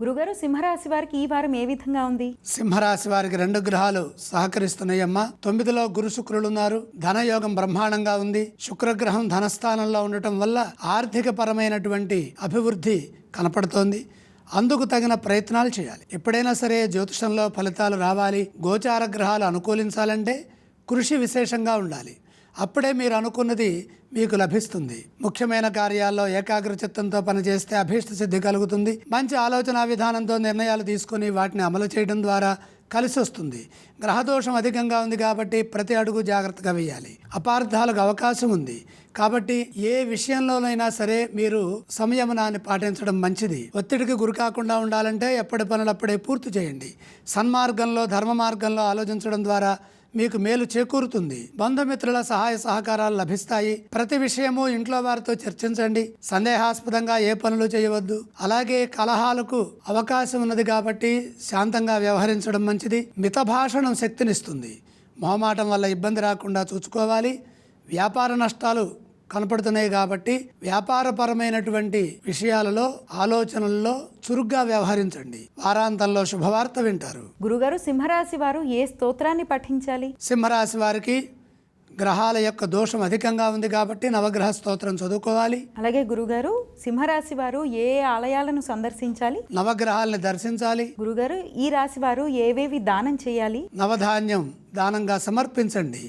గురుగారు సింహరాశి వారికి ఈ వారం ఏ విధంగా ఉంది? సింహరాశి వారికి రెండు గ్రహాలు సహకరిస్తున్నాయమ్మా. తొమ్మిదిలో గురు శుక్రులు ఉన్నారు ధనయోగం బ్రహ్మాండంగా ఉంది. శుక్రగ్రహం ధనస్థానంలో ఉండటం వల్ల ఆర్థిక పరమైనటువంటి అభివృద్ధి కనపడుతోంది. అందుకు తగిన ప్రయత్నాలు చేయాలి. ఎప్పుడైనా సరే జ్యోతిషంలో ఫలితాలు రావాలి. గోచార గ్రహాలు అనుకూలించాలంటే కృషి విశేషంగా ఉండాలి. అప్పుడే మీరు అనుకున్నది మీకు లభిస్తుంది. ముఖ్యమైన కార్యాల్లో ఏకాగ్ర చిత్తంతో పనిచేస్తే అభీష్ట సిద్ధి కలుగుతుంది. మంచి ఆలోచన విధానంతో నిర్ణయాలు తీసుకుని వాటిని అమలు చేయడం ద్వారా కలిసి వస్తుంది. గ్రహదోషం అధికంగా ఉంది కాబట్టి ప్రతి అడుగు జాగ్రత్తగా వేయాలి. అపార్థాలకు అవకాశం ఉంది. కాబట్టి ఏ విషయంలోనైనా సరే మీరు సంయమనాన్ని పాటించడం మంచిది. ఒత్తిడికి గురి కాకుండా ఉండాలంటే ఎప్పటి పనులప్పుడే పూర్తి చేయండి. సన్మార్గంలో ధర్మ మార్గంలో ఆలోచించడం ద్వారా మీకు మేలు చేకూరుతుంది. బంధుమిత్రుల సహాయ సహకారాలు లభిస్తాయి. ప్రతి విషయము ఇంట్లో వారితో చర్చించండి. సందేహాస్పదంగా ఏ పనులు చేయవద్దు. అలాగే కలహాలకు అవకాశం ఉన్నది కాబట్టి శాంతంగా వ్యవహరించడం మంచిది. మితభాషణం శక్తినిస్తుంది. మొహమాటం వల్ల ఇబ్బంది రాకుండా చూసుకోవాలి. వ్యాపార నష్టాలు కనపడుతున్నాయి కాబట్టి వ్యాపారపరమైనటువంటి విషయాలలో ఆలోచనల్లో చురుగ్గా వ్యవహరించండి. వారాంతంలో శుభవార్త వింటారు. గురుగారు సింహరాశి వారు ఏ స్తోత్రాన్ని పఠించాలి? సింహరాశి వారికి గ్రహాల యొక్క దోషం అధికంగా ఉంది కాబట్టి నవగ్రహ స్తోత్రం చదువుకోవాలి. అలాగే గురుగారు సింహరాశి వారు ఏ ఏ ఆలయాలను సందర్శించాలి? నవగ్రహాలని దర్శించాలి. గురుగారు ఈ రాశి వారు ఏవేవి దానం చేయాలి? నవధాన్యం దానంగా సమర్పించండి.